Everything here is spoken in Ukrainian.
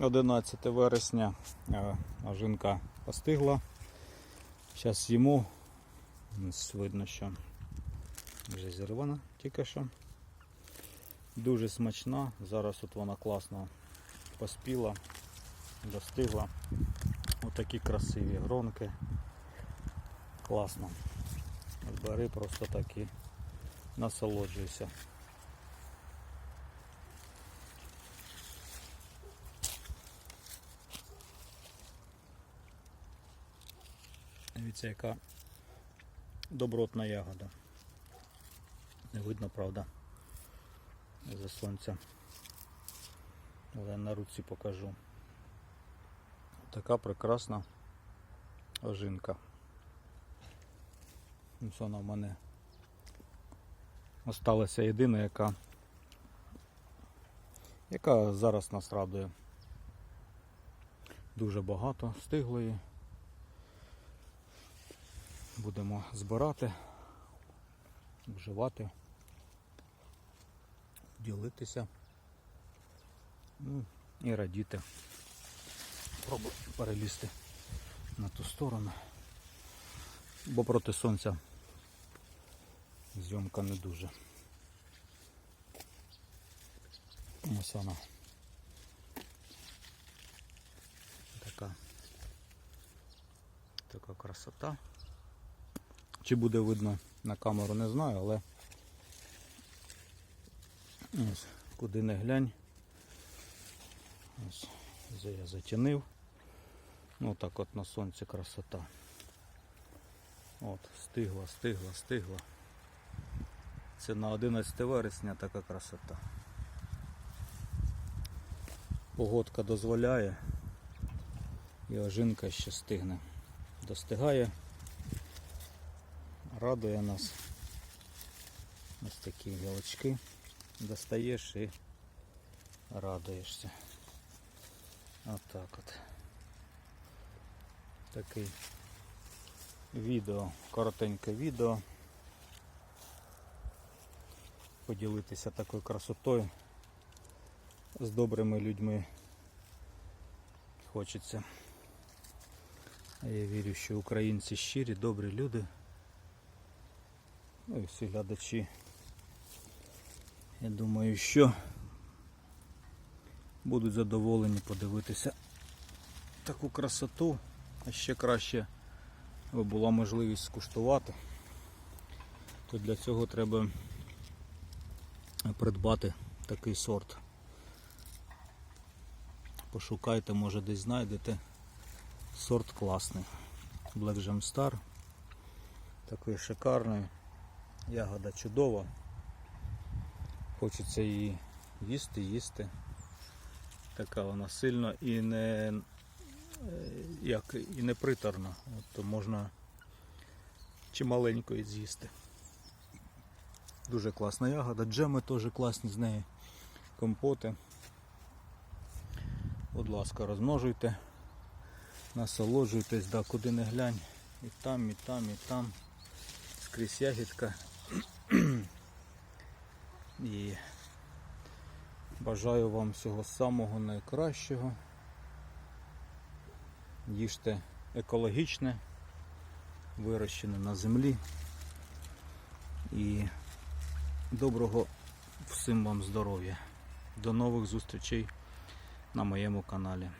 11 вересня. Е, Ожинка постигла. Зараз. Ось Видно, що вже зірвана тільки що. Дуже смачна. Зараз от вона класно поспіла, достигла. Отакі красиві гронки. Класно. Бери просто так і насолоджуйся. Дивіться, яка добротна ягода. Не видно, правда, за сонця. Але на руці покажу. Така прекрасна ожинка. Вона в мене осталася єдина, яка, яка зараз нас радує. Дуже багато стиглої. Будемо збирати, вживати, ділитися ну, і радіти. Пробую перелізти на ту сторону, бо проти сонця зйомка не дуже. Ось вона. Така, така красота. Чи буде видно на камеру, не знаю, але ось, куди не глянь. Ось я затянив. Ну так от на сонці красота. От, стигла, стигла, стигла. Це на 11 вересня така красота. Погодка дозволяє і ожинка ще стигне. Достигає радує нас. Ось такі гілочки. Достаєш і радуєшся. Отак от. Такий відео, коротеньке відео. Поділитися такою красотою з добрими людьми хочеться. Я вірю, що українці щирі, добрі люди. Ну і всі глядачі. Я думаю, що будуть задоволені подивитися таку красоту, а ще краще аби була можливість скуштувати. То для цього треба придбати такий сорт. Пошукайте, може десь знайдете. Сорт класний. Black Jam Star. Такий шикарний. Ягода чудова. Хочеться її їсти, їсти. Така вона сильно і не е, як і не приторна. От, то можна чималенько з'їсти. Дуже класна ягода. Джеми теж класні з неї. Компоти. Будь ласка, розмножуйте, насолоджуйтесь, да, куди не глянь. І там, і там, і там. Скрізь ягідка. І бажаю вам всього самого найкращого. Їжте екологічне, вирощене на землі. І доброго всім вам здоров'я. До нових зустрічей на моєму каналі.